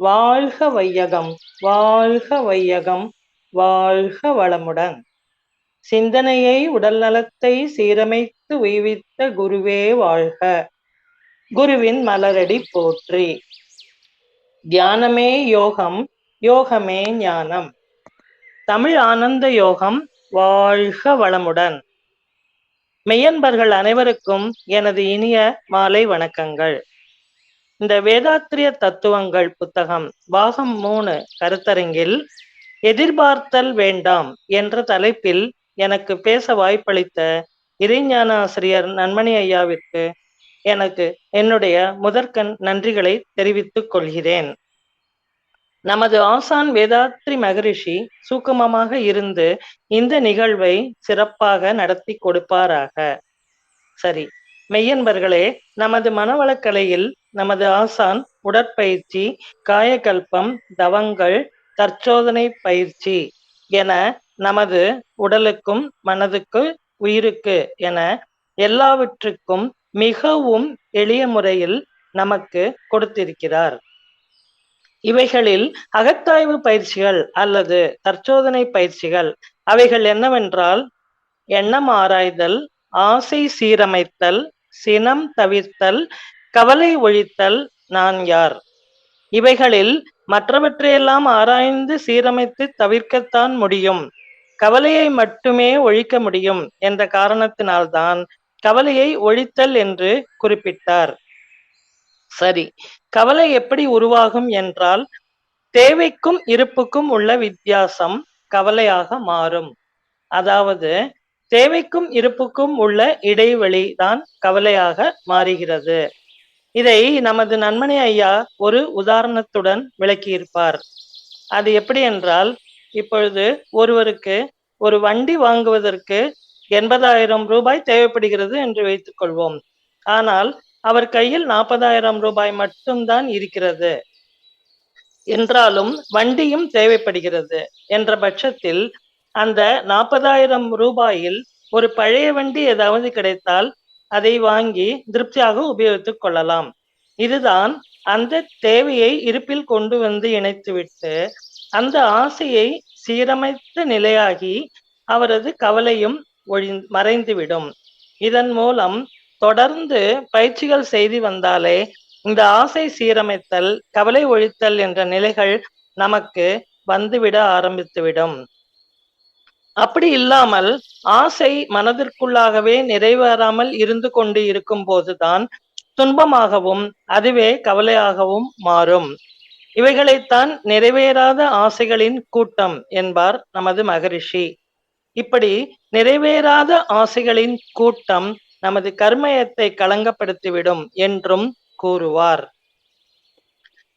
வாழ்க வையகம் வாழ்க வையகம் வாழ்க வளமுடன். சிந்தனையை உடல் நலத்தை சீரமைத்து உய்வித்த குருவே வாழ்க. குருவின் மலரடி போற்றி. தியானமே யோகம் யோகமே ஞானம். தமிழ் ஆனந்த யோகம் வாழ்க வளமுடன். மெய்யன்பர்கள் அனைவருக்கும் எனது இனிய மாலை வணக்கங்கள். இந்த வேதாத்திரிய தத்துவங்கள் புத்தகம் பாகம் மூணு கருத்தரங்கில் எதிர்பார்த்தல் வேண்டாம் என்ற தலைப்பில் எனக்கு பேச வாய்ப்பளித்த இறைஞான ஆசிரியர் நன்மணி ஐயாவிற்கு எனக்கு என்னுடைய முதற்கண் நன்றிகளை தெரிவித்துக் கொள்கிறேன். நமது ஆசான் வேதாத்ரி மகரிஷி சூக்குமமாக இருந்து இந்த நிகழ்வை சிறப்பாக நடத்தி கொடுப்பாராக. சரி மெய்யன்பர்களே நமது மனவளக்கலையில் நமது ஆசான் உடற்பயிற்சி காயகல்பம் தவங்கள் தற்சோதனை பயிற்சி என நமது உடலுக்கும் மனதுக்கு உயிருக்கு என எல்லாவற்றுக்கும் மிகவும் எளிய முறையில் நமக்கு கொடுத்திருக்கிறார். இவைகளில் அகத்தாய்வு பயிற்சிகள் அல்லது தற்சோதனை பயிற்சிகள் அவைகள் என்னவென்றால் எண்ணம் ஆராய்தல் ஆசை சீரமைத்தல் சினம் தவிர்த்தல் கவலை ஒழித்தல் நான் யார்? இவைகளில் மற்றவற்றையெல்லாம் ஆராய்ந்து சீரமைத்து தவிர்க்கத்தான் முடியும். கவலையை மட்டுமே ஒழிக்க முடியும் என்ற காரணத்தினால்தான் கவலையை ஒழித்தல் என்று குறிப்பிட்டார். சரி கவலை எப்படி உருவாகும் என்றால் தேவைக்கும் இருப்புக்கும் உள்ள வித்தியாசம் கவலையாக மாறும். அதாவது தேவைக்கும் இருப்புக்கும் உள்ள இடைவெளி தான் கவலையாக மாறுகிறது. இதை நமது நன்மணி ஐயா ஒரு உதாரணத்துடன் விளக்கியிருப்பார். அது எப்படி என்றால் இப்பொழுது ஒருவருக்கு ஒரு வண்டி வாங்குவதற்கு எண்பதாயிரம் ரூபாய் தேவைப்படுகிறது என்று வைத்துக் கொள்வோம். ஆனால் அவர் கையில் நாற்பதாயிரம் ரூபாய் மட்டும்தான் இருக்கிறது. என்றாலும் வண்டியும் தேவைப்படுகிறது. என்ற பட்சத்தில் அந்த நாற்பதாயிரம் ரூபாயில் ஒரு பழைய வண்டி ஏதாவது கிடைத்தால் அதை வாங்கி திருப்தியாக உபயோகித்துக் கொள்ளலாம். இதுதான் அந்த தேவையை இருப்பில் கொண்டு வந்து இணைத்துவிட்டு அந்த ஆசையை சீரமைத்த நிலையாகி அவரது கவலையும் ஒழி மறைந்துவிடும். இதன் மூலம் தொடர்ந்து பயிற்சிகள் செய்து வந்தாலே இந்த ஆசை சீரமைத்தல் கவலை ஒழித்தல் என்ற நிலைகள் நமக்கு வந்துவிட ஆரம்பித்துவிடும். அப்படி இல்லாமல் ஆசை மனதிற்குள்ளாகவே நிறைவேறாமல் இருந்து கொண்டு இருக்கும் போதுதான் துன்பமாகவும் அதுவே கவலையாகவும் மாறும். இவைகளைத்தான் நிறைவேறாத ஆசைகளின் கூட்டம் என்பார் நமது மகரிஷி. இப்படி நிறைவேறாத ஆசைகளின் கூட்டம் நமது கர்மயத்தை களங்கப்படுத்திவிடும் என்றும் கூறுவார்.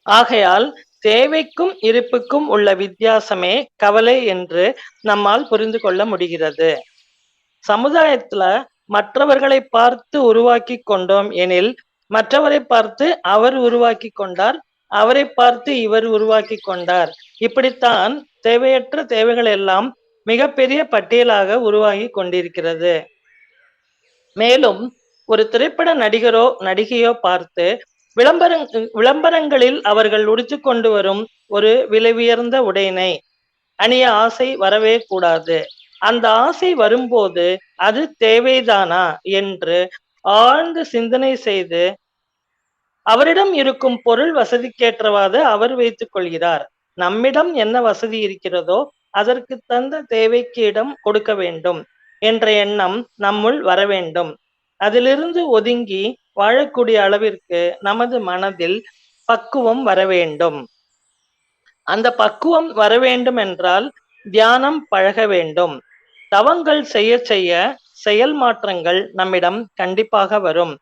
ஆகையால் தேவைக்கும் இருப்புக்கும் உள்ள வித்தியாசமே கவலை என்று நம்மால் புரிந்து கொள்ள முடிகிறது. சமுதாயத்துல மற்றவர்களை பார்த்து உருவாக்கி கொண்டோம் எனில் மற்றவரை பார்த்து அவர் உருவாக்கி கொண்டார் அவரை பார்த்து இவர் உருவாக்கி கொண்டார். இப்படித்தான் தேவையற்ற தேவைகள் எல்லாம் மிகப்பெரிய பட்டியலாக உருவாகி கொண்டிருக்கிறது. மேலும் ஒரு திரைப்பட நடிகரோ நடிகையோ பார்த்து விளம்பரங் விளம்பரங்களில் அவர்கள் உடுத்தி கொண்டு வரும் ஒரு விலை உயர்ந்த உடையினை அணிய ஆசை வரவே கூடாது. அந்த ஆசை வரும்போது அது தேவைதானா என்று ஆழ்ந்து சிந்தனை செய்து அவரிடம் இருக்கும் பொருள் வசதிக்கேற்றவாறு அவர் வைத்துக் கொள்கிறார். நம்மிடம் என்ன வசதி இருக்கிறதோ அதற்கு தந்த தேவைக்கு இடம் கொடுக்க வேண்டும் என்ற எண்ணம் நம்முள் வர வேண்டும். அதிலிருந்து ஒதுங்கி வாழக்கூடிய அளவிற்கு நமது மனதில் பக்குவம் வர வேண்டும். அந்த பக்குவம் வர வேண்டும் என்றால் தியானம் பழக வேண்டும். தவங்கள் செய்ய செய்ய செயல் மாற்றங்கள் நம்மிடம் கண்டிப்பாக வரும்.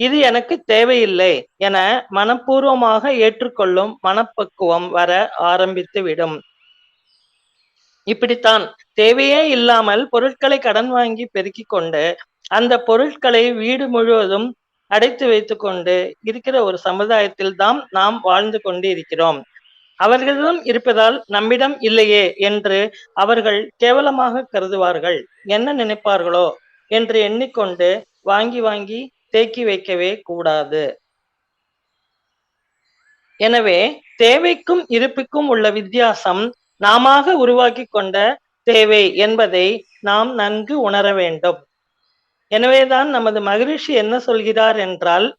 இது எனக்கு தேவையில்லை என மனப்பூர்வமாக ஏற்றுக்கொள்ளும் மனப்பக்குவம் வர ஆரம்பித்து விடும். இப்படித்தான் தேவையே இல்லாமல் பொருட்களை கடன் வாங்கி பெருக்கிக் கொண்டு அந்த பொருட்களை வீடு முழுவதும் அடைத்து வைத்துக்கொண்டு இருக்கிற ஒரு சமுதாயத்தில் தான் நாம் வாழ்ந்து கொண்டு இருக்கிறோம் அவர்களிடம் இருப்பதால் நம்மிடம் இல்லையே என்று அவர்கள் கேவலமாக கருதுவார்கள். என்ன நினைப்பார்களோ என்று எண்ணிக்கொண்டு வாங்கி வாங்கி தேக்கி வைக்கவே கூடாது. எனவே தேவைக்கும் இருப்புக்கும் உள்ள வித்தியாசம் நாமாக உருவாக்கி கொண்ட தேவை என்பதை நாம் நன்கு உணர வேண்டும். எனவேதான் நமது மகரிஷி என்ன சொல்கிறார் என்றால்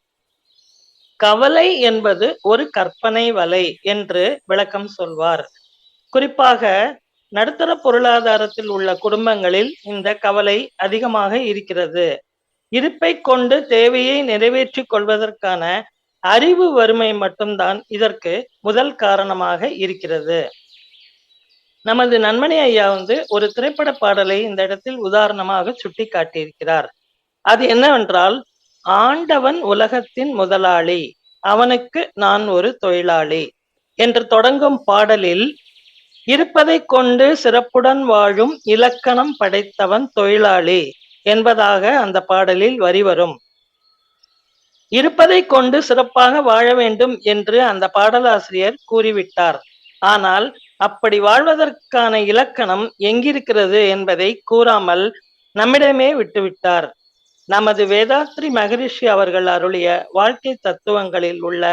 கவலை என்பது ஒரு கற்பனை வலை என்று விளக்கம் சொல்வார். குறிப்பாக நடுத்தர பொருளாதாரத்தில் உள்ள குடும்பங்களில் இந்த கவலை அதிகமாக இருக்கிறது. இருப்பை கொண்டு தேவையை நிறைவேற்றிக் கொள்வதற்கான அறிவு வறுமை மட்டும்தான் இதற்கு முதல் காரணமாக இருக்கிறது. நமது நன்மணி ஐயா வந்து ஒரு திரைப்பட பாடலை இந்த இடத்தில் உதாரணமாக சுட்டி காட்டியிருக்கிறார் அது என்னவென்றால் ஆண்டவன் உலகத்தின் முதலாளி அவனுக்கு நான் ஒரு தொழிலாளி என்று தொடங்கும் பாடலில் இருப்பதை கொண்டு சிறப்புடன் வாழும் இலக்கணம் படைத்தவன் தொழிலாளி என்பதாக அந்த பாடலில் வரி வரும். இருப்பதை கொண்டு சிறப்பாக வாழ வேண்டும் என்று அந்த பாடலாசிரியர் கூறிவிட்டார். ஆனால் அப்படி வாழ்வதற்கான இலக்கணம் எங்கிருக்கிறது என்பதை கூறாமல் நம்மிடமே விட்டுவிட்டார். நமது வேதாத்ரி மகரிஷி அவர்கள் அருளிய வாழ்க்கை தத்துவங்களில் உள்ள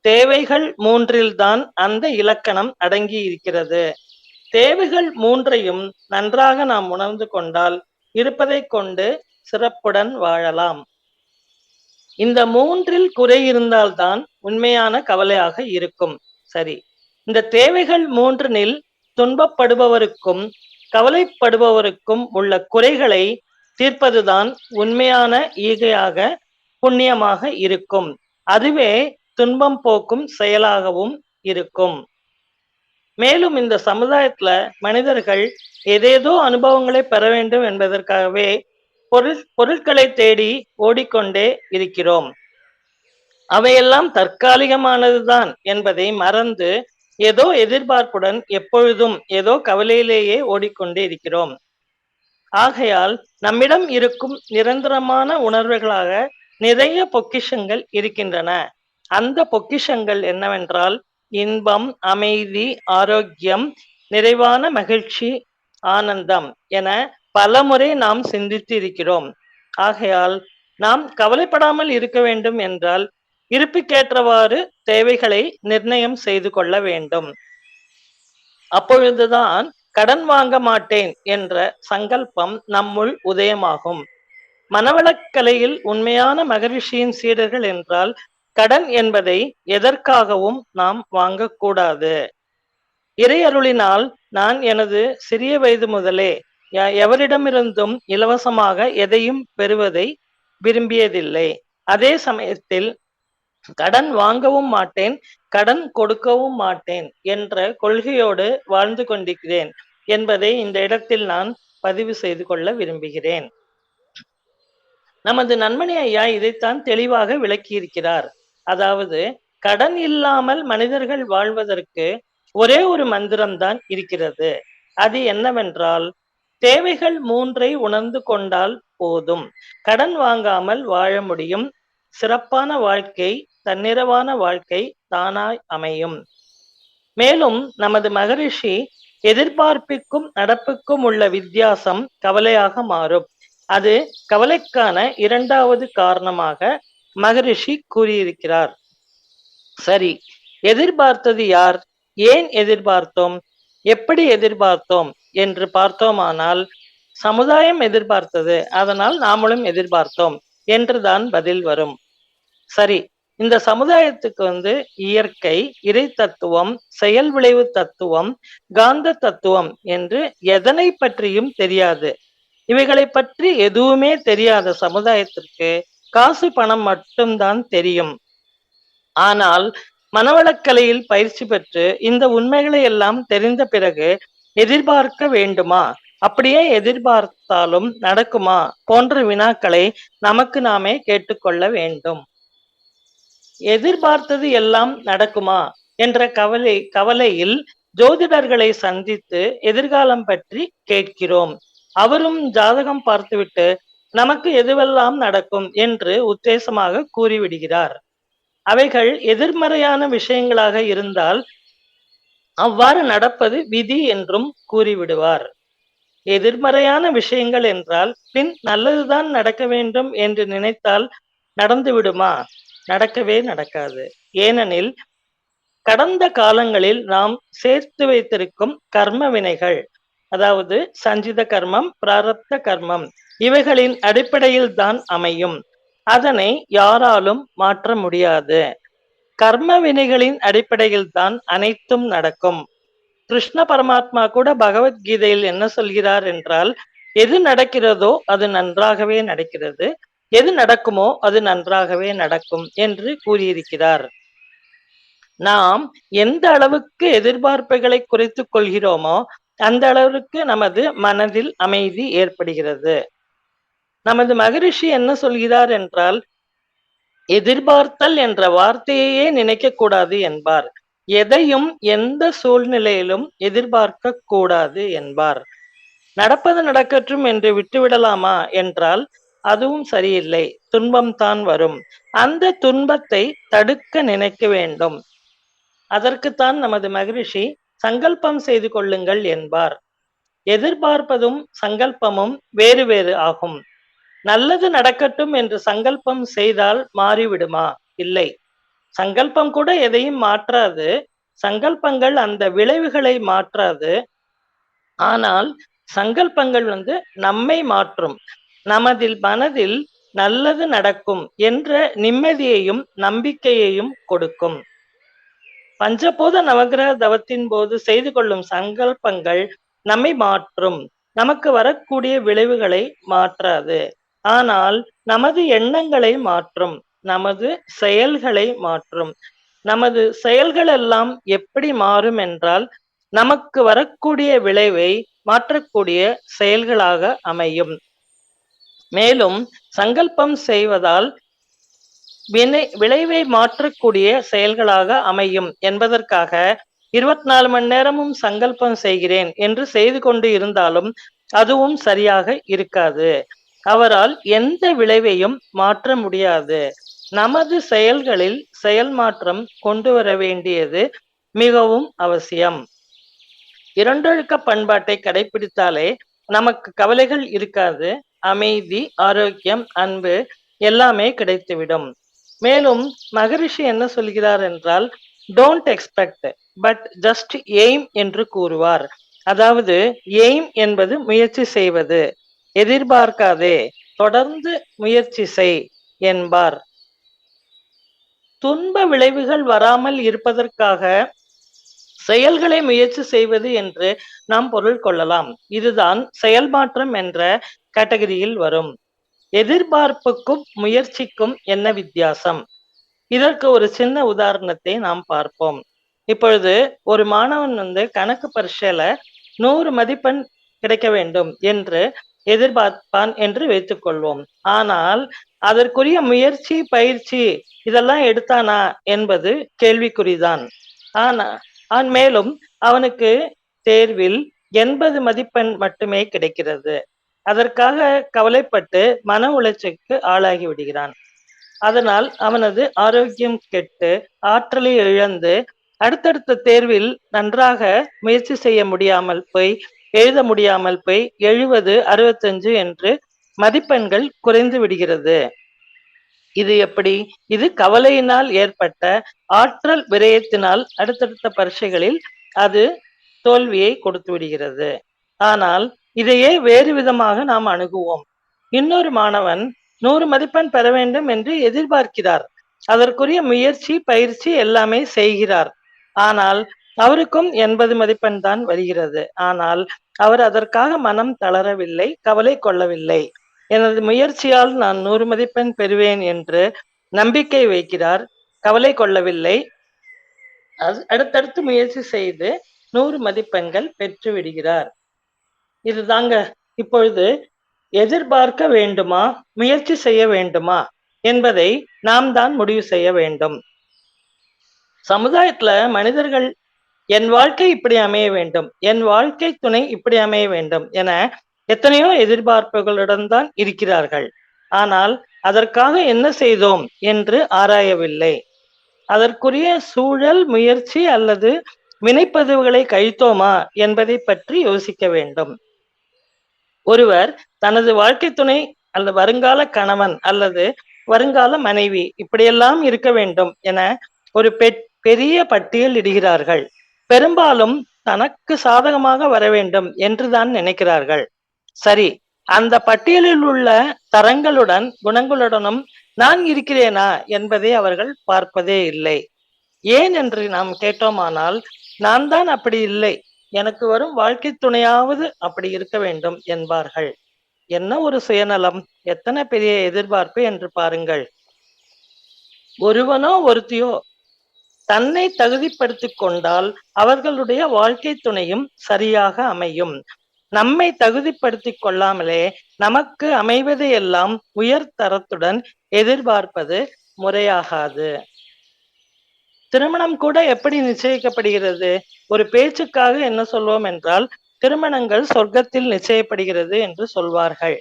தேவைகள் மூன்றில்தான் அந்த இலக்கணம் அடங்கி இருக்கிறது தேவைகள் மூன்றையும் நன்றாக நாம் உணர்ந்து கொண்டால் இருப்பதை கொண்டு சிறப்புடன் வாழலாம். இந்த மூன்றில் குறை இருந்தால்தான் உண்மையான கவலையாக இருக்கும். சரி இந்த தேவைகள் மூன்றினில் துன்பப்படுபவருக்கும் கவலைப்படுபவருக்கும் உள்ள குறைகளை தீர்ப்பதுதான் உண்மையான ஈகையாக புண்ணியமாக இருக்கும். அதுவே துன்பம் போக்கும் செயலாகவும் இருக்கும். மேலும் இந்த சமுதாயத்துல மனிதர்கள் ஏதேதோ அனுபவங்களை பெற வேண்டும் என்பதற்காகவே பொருள் பொருட்களை தேடி ஓடிக்கொண்டே இருக்கிறோம். அவையெல்லாம் தற்காலிகமானதுதான் என்பதை மறந்து ஏதோ எதிர்பார்ப்புடன் எப்பொழுதும் ஏதோ கவலையிலேயே ஓடிக்கொண்டே இருக்கிறோம். ஆகையால் நம்மிடம் இருக்கும் நிரந்தரமான உணர்வுகளாக நிறைய பொக்கிஷங்கள் இருக்கின்றன. அந்த பொக்கிஷங்கள் என்னவென்றால் இன்பம் அமைதி ஆரோக்கியம் நிறைவான மகிழ்ச்சி ஆனந்தம் என பலமுறை நாம் சிந்தித்து இருக்கிறோம் ஆகையால் நாம் கவலைப்படாமல் இருக்க வேண்டும் என்றால் இருப்புக்கேற்றவாறு தேவைகளை நிர்ணயம் செய்து கொள்ள வேண்டும். அப்பொழுதுதான் கடன் வாங்க மாட்டேன் என்ற சங்கல்பம் நம்முள் உதயமாகும். மனவளக்கலையில் உண்மையான மகரிஷியின் சீடர்கள் என்றால் கடன் என்பதை எதற்காகவும் நாம் வாங்கக்கூடாது இறையருளினால் நான் எனது சிறிய வயது முதலே எவரிடமிருந்தும் இலவசமாக எதையும் பெறுவதை விரும்பியதில்லை. அதே சமயத்தில் கடன் வாங்கவும் மாட்டேன் கடன் கொடுக்கவும் மாட்டேன் என்ற கொள்கையோடு வாழ்ந்து கொண்டிருக்கிறேன் என்பதை இந்த இடத்தில் நான் பதிவு செய்து கொள்ள விரும்புகிறேன். நமது நண்பனி ஐயா இதைத்தான் தெளிவாக விளக்கியிருக்கிறார். அதாவது கடன் இல்லாமல் மனிதர்கள் வாழ்வதற்கு ஒரே ஒரு மந்திரம்தான் இருக்கிறது. அது என்னவென்றால் தேவைகள் மூன்றை உணர்ந்து கொண்டால் போதும். கடன் வாங்காமல் வாழ முடியும். சிறப்பான வாழ்க்கை தன்னிறவான வாழ்க்கை தானாய் அமையும். மேலும் நமது மகரிஷி எதிர்பார்ப்பிற்கும் நடப்புக்கும் உள்ள வித்தியாசம் கவலையாக மாறும். அது கவலைக்கான இரண்டாவது காரணமாக மகரிஷி கூறியிருக்கிறார். சரி எதிர்பார்த்தது யார்? ஏன் எதிர்பார்த்தோம்? எப்படி எதிர்பார்த்தோம் என்று பார்த்தோமானால் சமுதாயம் எதிர்பார்த்தது அதனால் நாமளும் எதிர்பார்த்தோம் என்றுதான் பதில் வரும். சரி இந்த சமுதாயத்துக்கு வந்து இயற்கை இறை தத்துவம் செயல் விளைவு தத்துவம் காந்த தத்துவம் என்று எதனை பற்றியும் தெரியாது. இவைகளை பற்றி எதுவுமே தெரியாத சமுதாயத்திற்கு காசு பணம் மட்டும்தான் தெரியும். ஆனால் மனவளக்கலையில் பயிற்சி பெற்று இந்த உண்மைகளை எல்லாம் தெரிந்த பிறகு எதிர்பார்க்க வேண்டுமா? அப்படியே எதிர்பார்த்தாலும் நடக்குமா? போன்ற வினாக்களை நமக்கு நாமே கேட்டுக்கொள்ள வேண்டும். எதிர்பார்த்தது எல்லாம் நடக்குமா என்ற கவலை கவலையில் ஜோதிடர்களை சந்தித்து எதிர்காலம் பற்றி கேட்கிறோம். அவரும் ஜாதகம் பார்த்துவிட்டு நமக்கு எதுவெல்லாம் நடக்கும்? என்று உத்தேசமாக கூறிவிடுகிறார். அவைகள் எதிர்மறையான விஷயங்களாக இருந்தால் அவ்வாறு நடப்பது விதி என்றும் கூறிவிடுவார். எதிர்மறையான விஷயங்கள் என்றால் பின் நல்லதுதான் நடக்க வேண்டும் என்று நினைத்தால் நடந்து விடுமா நடக்கவே நடக்காது. ஏனெனில் கடந்த காலங்களில் நாம் சேர்த்து வைத்திருக்கும் கர்ம வினைகள் அதாவது சஞ்சித கர்மம் பிராரப்த கர்மம் இவைகளின் அடிப்படையில் தான் அமையும். அதனை யாராலும் மாற்ற முடியாது. கர்ம வினைகளின் அடிப்படையில் தான் அனைத்தும் நடக்கும். கிருஷ்ண பரமாத்மா கூட பகவத்கீதையில் என்ன சொல்கிறார் என்றால் எது நடக்கிறதோ அது நன்றாகவே நடக்கிறது. எது நடக்குமோ அது நன்றாகவே நடக்கும் என்று கூறியிருக்கிறார். நாம் எந்த அளவுக்கு எதிர்பார்ப்புகளை குறைத்துக் கொள்கிறோமோ அந்த அளவுக்கு நமது மனதில் அமைதி ஏற்படுகிறது. நமது மகரிஷி என்ன சொல்கிறார் என்றால் எதிர்பார்த்தல் என்ற வார்த்தையையே நினைக்க கூடாது என்பார். எதையும் எந்த சூழ்நிலையிலும் எதிர்பார்க்க கூடாது என்பார். நடப்பது நடக்கட்டும் என்று விட்டுவிடலாமா? என்றால் அதுவும் சரியில்லை. துன்பம் தான் வரும். அந்த துன்பத்தை தடுக்க நினைக்க வேண்டும். அதற்குத்தான் நமது மகரிஷி சங்கல்பம் செய்து கொள்ளுங்கள் என்பார். எதிர்பார்ப்பதும் சங்கல்பமும் வேறு வேறு ஆகும். நல்லது நடக்கட்டும் என்று சங்கல்பம் செய்தால் மாறிவிடுமா? இல்லை. சங்கல்பம் கூட எதையும் மாற்றாது. சங்கல்பங்கள் அந்த விளைவுகளை மாற்றாது. ஆனால் சங்கல்பங்கள் வந்து நம்மை மாற்றும். நமதில் மனதில் நல்லது நடக்கும் என்ற நிம்மதியையும் நம்பிக்கையையும் கொடுக்கும். பஞ்சபூத நவகிரக தவத்தின் போது செய்து கொள்ளும் சங்கல்பங்கள் நம்மை மாற்றும். நமக்கு வரக்கூடிய விளைவுகளை மாற்றாது. ஆனால் நமது எண்ணங்களை மாற்றும். நமது செயல்களை மாற்றும். நமது செயல்கள் எல்லாம் எப்படி மாறும் என்றால் நமக்கு வரக்கூடிய விளைவை மாற்றக்கூடிய செயல்களாக அமையும். மேலும் சங்கல்பம் செய்வதால் வினை விளைவை மாற்றக்கூடிய செயல்களாக அமையும் என்பதற்காக இருபத்தி நாலு மணி நேரமும் சங்கல்பம் செய்கிறேன் என்று செய்து கொண்டு இருந்தாலும் அதுவும் சரியாக இருக்காது. அவரால் எந்த விளைவையும் மாற்ற முடியாது. நமது செயல்களில் செயல் மாற்றம் கொண்டு வர வேண்டியது மிகவும் அவசியம். இரண்டொழுக்க பண்பாட்டை கடைபிடித்தாலே நமக்கு கவலைகள் இருக்காது. அமைதி ஆரோக்கியம் அன்பு எல்லாமே கிடைத்துவிடும். மேலும் மகரிஷி என்ன சொல்கிறார் என்றால் don't expect but just aim என்று கூறுவார். அதாவது எய்ம் என்பது முயற்சி செய்வது. எதிர்பார்க்காதே தொடர்ந்து முயற்சி செய் என்பார். துன்ப விளைவுகள் வராமல் இருப்பதற்காக செயல்களை முயற்சி செய்வது என்று நாம் பொருள் கொள்ளலாம். இதுதான் செயல்மாற்றம் என்ற கேட்டகரியில் வரும். எதிர்பார்ப்புக்கும் முயற்சிக்கும் என்ன வித்தியாசம்? இதற்கு ஒரு சின்ன உதாரணத்தை நாம் பார்ப்போம். இப்பொழுது ஒரு மாணவன் வந்து கணக்கு பரீட்சையில நூறு மதிப்பெண் கிடைக்க வேண்டும் என்று எதிர்பார்ப்பான் என்று வைத்துக்கொள்வோம் ஆனால் அதற்குரிய முயற்சி பயிற்சி இதெல்லாம் எடுத்தானா என்பது கேள்விக்குறிதான். ஆனா மேலும் அவனுக்கு தேர்வில் எண்பது மதிப்பெண் மட்டுமே கிடைக்கிறது. அதற்காக கவலைப்பட்டு மன உளைச்சலுக்கு ஆளாகி விடுகிறான். அதனால் அவனது ஆரோக்கியம் கெட்டு ஆற்றலை இழந்து அடுத்தடுத்த தேர்வில் நன்றாக முயற்சி செய்ய முடியாமல் போய் எழுத முடியாமல் போய் எழுபது அறுபத்தஞ்சு என்று மதிப்பெண்கள் குறைந்து விடுகிறது. இது எப்படி? இது கவலையினால் ஏற்பட்ட ஆற்றல் விரயத்தினால் அடுத்தடுத்த பரீட்சைகளில் அது தோல்வியை கொடுத்து விடுகிறது. ஆனால் இதையே வேறு விதமாக நாம் அணுகுவோம். இன்னொரு மாணவன் நூறு மதிப்பெண் பெற வேண்டும் என்று எதிர்பார்க்கிறார். அதற்குரிய முயற்சி பயிற்சி எல்லாமே செய்கிறார். ஆனால் அவருக்கும் எண்பது மதிப்பெண் தான் வருகிறது. ஆனால் அவர் அதற்காக மனம் தளரவில்லை கவலை கொள்ளவில்லை. எனது முயற்சியால் நான் நூறு மதிப்பெண் பெறுவேன் என்று நம்பிக்கை வைக்கிறார். கவலை கொள்ளவில்லை. அடுத்தடுத்து முயற்சி செய்து நூறு மதிப்பெண்கள் பெற்று விடுகிறார். இதுதாங்க. இப்பொழுது எதிர்பார்க்க வேண்டுமா? முயற்சி செய்ய வேண்டுமா? என்பதை நாம் தான் முடிவு செய்ய வேண்டும். சமுதாயத்துல மனிதர்கள் என் வாழ்க்கை இப்படி அமைய வேண்டும். என் வாழ்க்கை துணை இப்படி அமைய வேண்டும் என எத்தனையோ எதிர்பார்ப்புகளுடன் தான் இருக்கிறார்கள். ஆனால் அதற்காக என்ன செய்தோம் என்று ஆராயவில்லை. அதற்குரிய சூழல் முயற்சி அல்லது வினைப்பதிவுகளை கழித்தோமா என்பதை பற்றி யோசிக்க வேண்டும். ஒருவர் தனது வாழ்க்கை துணை அல்லது வருங்கால கணவன் அல்லது வருங்கால மனைவி இப்படியெல்லாம் இருக்க வேண்டும் என ஒரு பெட் பெரிய பட்டியல் இடுகிறார்கள். பெரும்பாலும் தனக்கு சாதகமாக வர வேண்டும் என்றுதான் நினைக்கிறார்கள். சரி அந்த பட்டியலில் உள்ள தரங்களுடன் குணங்களுடனும் நான் இருக்கிறேனா என்பதை அவர்கள் பார்ப்பதே இல்லை. ஏன் என்று நாம் கேட்டோமானால் நான் தான் அப்படி இல்லை. எனக்கு வரும் வாழ்க்கை துணையாவது அப்படி இருக்க வேண்டும் என்பார்கள். என்ன ஒரு சுயநலம்? எத்தனை பெரிய எதிர்பார்ப்பு என்று பாருங்கள். ஒருவனோ ஒருத்தியோ தன்னை தகுதிப்படுத்திக் கொண்டால் அவர்களுடைய வாழ்க்கை துணையும் சரியாக அமையும். நம்மை தகுதிப்படுத்திக் கொள்ளாமலே நமக்கு அமைவதையெல்லாம் உயர் தரத்துடன் எதிர்பார்ப்பது முறையாகாது. திருமணம் கூட எப்படி நிச்சயிக்கப்படுகிறது? ஒரு பேச்சுக்காக என்ன சொல்வோம் என்றால் திருமணங்கள் சொர்க்கத்தில் நிச்சயப்படுகிறது என்று சொல்வார்கள்.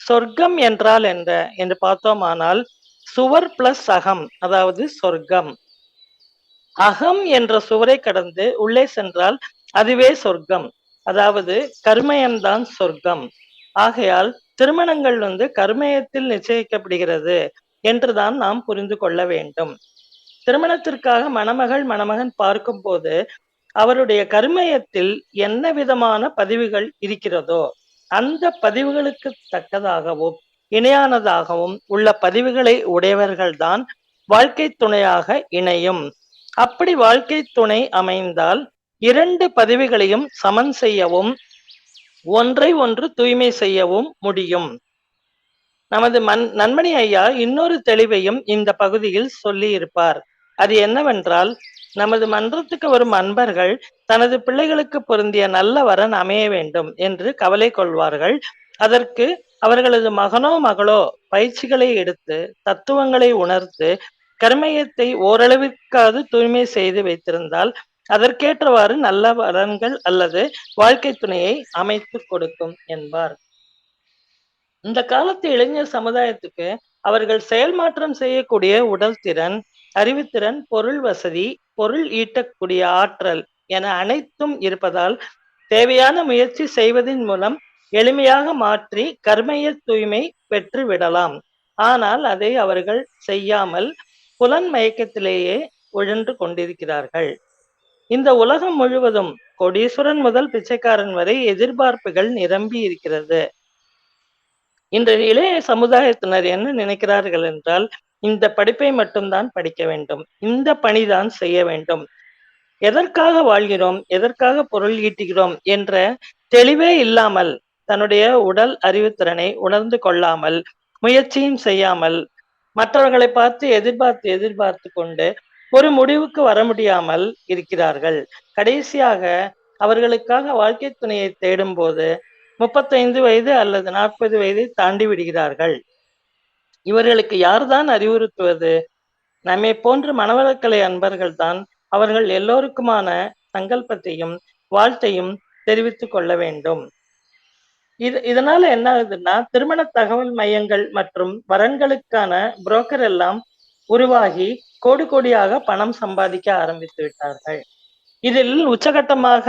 சொர்க்கம் என்றால் என்ற என்று பார்த்தோமானால் சுவர் பிளஸ் அகம் அதாவது சொர்க்கம். அகம் என்ற சுவரை கடந்து உள்ளே சென்றால் அதுவே சொர்க்கம். அதாவது கர்மயம்தான் சொர்க்கம். ஆகையால் திருமணங்கள் வந்து கர்மயத்தில் நிச்சயிக்கப்படுகிறது என்றுதான் நாம் புரிந்து கொள்ள வேண்டும். திருமணத்திற்காக மணமகள் மணமகன் பார்க்கும் போது அவருடைய கர்மயத்தில் என்ன விதமான பதிவுகள் இருக்கிறதோ அந்த பதிவுகளுக்கு தக்கதாகவும் இணையானதாகவும் உள்ள பதிவுகளை உடையவர்கள்தான் வாழ்க்கை துணையாக இணையும். அப்படி வாழ்க்கை துணை அமைந்தால் இரண்டு பதிவுகளையும் சமன் செய்யவும் ஒன்றை ஒன்று தூய்மை செய்யவும் முடியும். நமது மண் நன்மணி ஐயா இன்னொரு தெளிவையும் இந்த பகுதியில் சொல்லி இருப்பார் அது என்னவென்றால் நமது மன்றத்துக்கு வரும் அன்பர்கள் தனது பிள்ளைகளுக்கு பொருந்திய நல்ல வரன் அமைய வேண்டும் என்று கவலை கொள்வார்கள். அதற்கு அவர்களது மகனோ மகளோ பயிற்சிகளை எடுத்து தத்துவங்களை உணர்த்து கர்மயத்தை ஓரளவிற்காவது தூய்மை செய்து வைத்திருந்தால் அதற்கேற்றவாறு நல்ல வரன்கள் அல்லது வாழ்க்கை துணையை அமைத்து கொடுக்கும் என்பார். இந்த காலத்து இளைஞர் சமுதாயத்துக்கு அவர்கள் செயல் மாற்றம் செய்யக்கூடிய உடல் திறன் அறிவுத்திறன் பொருள் வசதி பொருள் ஈட்டக்கூடிய ஆற்றல் என அனைத்தும் இருப்பதால் தேவையான முயற்சி செய்வதன் மூலம் எளிமையாக மாற்றி கர்மைய தூய்மை பெற்று விடலாம். ஆனால் அதை அவர்கள் செய்யாமல் புலன் மயக்கத்திலேயே உழன்று கொண்டிருக்கிறார்கள். இந்த உலகம் முழுவதும் கோடீஸ்வரன் முதல் பிச்சைக்காரன் வரை எதிர்பார்ப்புகள் நிரம்பி இருக்கிறது. இன்றைய இளைய சமுதாயத்தினர் என்ன நினைக்கிறார்கள் என்றால் இந்த படிப்பை மட்டும்தான் படிக்க வேண்டும். இந்த பணிதான் செய்ய வேண்டும். எதற்காக வாழ்கிறோம் எதற்காக பொருள் ஈட்டுகிறோம் என்ற தெளிவே இல்லாமல் தன்னுடைய உடல் அறிவுத்திறனை உணர்ந்து கொள்ளாமல் முயற்சியும் செய்யாமல் மற்றவர்களை பார்த்து எதிர்பார்த்து எதிர்பார்த்து கொண்டு ஒரு முடிவுக்கு வர முடியாமல் இருக்கிறார்கள். கடைசியாக அவர்களுக்காக வாழ்க்கை துணையை தேடும் போது முப்பத்தைந்து வயது அல்லது நாற்பது வயதை தாண்டி விடுகிறார்கள். இவர்களுக்கு யார்தான் அறிவுறுத்துவது? நம்மை போன்ற மனவளக்கலை அன்பர்கள் தான் அவர்கள் எல்லோருக்குமான சங்கல்பத்தையும் வாழ்த்தையும் தெரிவித்துக் கொள்ள வேண்டும். இது இதனால என்ன ஆகுதுன்னா திருமண தகவல் மையங்கள் மற்றும் வரன்களுக்கான புரோக்கர் எல்லாம் உருவாகி கோடி கோடியாக பணம் சம்பாதிக்க ஆரம்பித்து விட்டார்கள். இதில் உச்சகட்டமாக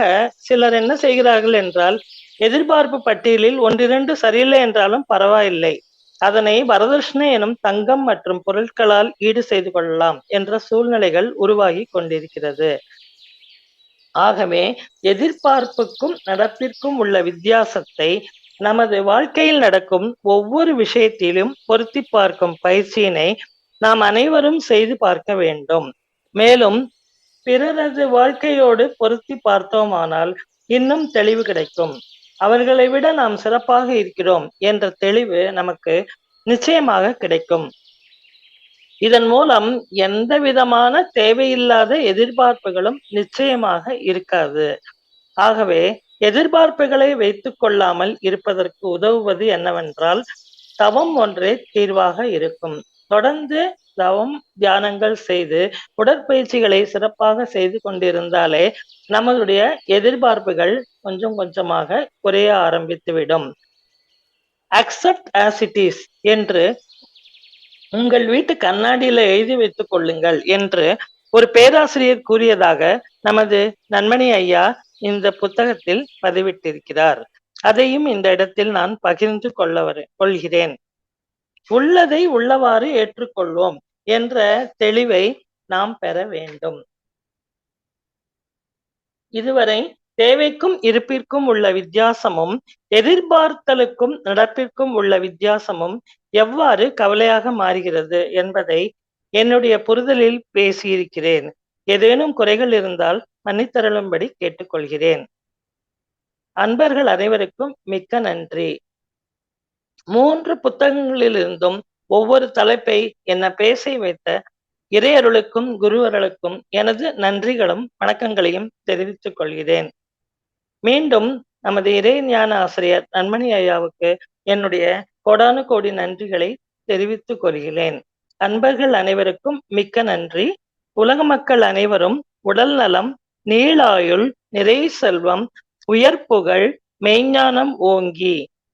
சிலர் என்ன செய்கிறார்கள் என்றால் எதிர்பார்ப்பு பட்டியலில் ஒன்றிரண்டு சரியில்லை என்றாலும் பரவாயில்லை. அதனை வரதட்சணை எனும் தங்கம் மற்றும் பொருட்களால் ஈடு செய்து கொள்ளலாம் என்ற சூழ்நிலைகள் உருவாகி கொண்டிருக்கிறது. ஆகவே எதிர்பார்ப்புக்கும் நடப்பிற்கும் உள்ள வித்தியாசத்தை நமது வாழ்க்கையில் நடக்கும் ஒவ்வொரு விஷயத்திலும் பொருத்தி பார்க்கும் பயிற்சியினை நாம் அனைவரும் செய்து பார்க்க வேண்டும். மேலும் பிறரது வாழ்க்கையோடு பொருத்தி பார்த்தோமானால் இன்னும் தெளிவு கிடைக்கும். அவர்களை விட நாம் சிறப்பாக இருக்கிறோம் என்ற தெளிவு நமக்கு நிச்சயமாக கிடைக்கும். இதன் மூலம் எந்த விதமான தேவையில்லாத எதிர்பார்ப்புகளும் நிச்சயமாக இருக்காது. ஆகவே எதிர்பார்ப்புகளை வைத்துக் கொள்ளாமல் இருப்பதற்கு உதவுவது என்னவென்றால் தவம் ஒன்றே தீர்வாக இருக்கும். தொடர்ந்து தவம் தியானங்கள் செய்து உடற்பயிற்சிகளை சிறப்பாக செய்து கொண்டிருந்தாலே நம்மளுடைய எதிர்பார்ப்புகள் கொஞ்சம் கொஞ்சமாக குறைய ஆரம்பித்துவிடும். அக்செப்ட் ஆஸ் இட் இஸ் என்று உங்கள் வீட்டு கண்ணாடியில எழுதி வைத்துக் கொள்ளுங்கள் என்று ஒரு பேராசிரியர் கூறியதாக நமது நன்மணி ஐயா இந்த புத்தகத்தில் பதிவிட்டிருக்கிறார். அதையும் இந்த இடத்தில் நான் பகிர்ந்து கொள்ள கொள்கிறேன். உள்ளதை உள்ளவாறு ஏற்றுக்கொள்வோம் என்ற தெளிவை நாம் பெற வேண்டும். இதுவரை தேவைக்கும் இருப்பிற்கும் உள்ள வித்தியாசமும் எதிர்பார்த்தலுக்கும் நடப்பிற்கும் உள்ள வித்தியாசமும் எவ்வாறு கவலையாக மாறுகிறது என்பதை என்னுடைய புரிதலில் பேசியிருக்கிறேன். ஏதேனும் குறைகள் இருந்தால் மன்னித்தருளும்படி கேட்டுக்கொள்கிறேன். அன்பர்கள் அனைவருக்கும் மிக்க நன்றி. மூன்று புத்தகங்களிலிருந்தும் ஒவ்வொரு தலைப்பை என்ன பேச வைத்த இறையருளுக்கும் குருவர்களுக்கும் எனது நன்றிகளும் வணக்கங்களையும் தெரிவித்துக் கொள்கிறேன். மீண்டும் நமது இறை ஞான ஆசிரியர் நன்மணி ஐயாவுக்கு என்னுடைய கோடானு கோடி நன்றிகளை தெரிவித்துக் கொள்கிறேன். அன்பர்கள் அனைவருக்கும் மிக்க நன்றி. உலக மக்கள் அனைவரும் உடல் நலம் நீளாயுள் நிறை செல்வம் உயர் புகழ் மெய்ஞானம் ஓங்கி.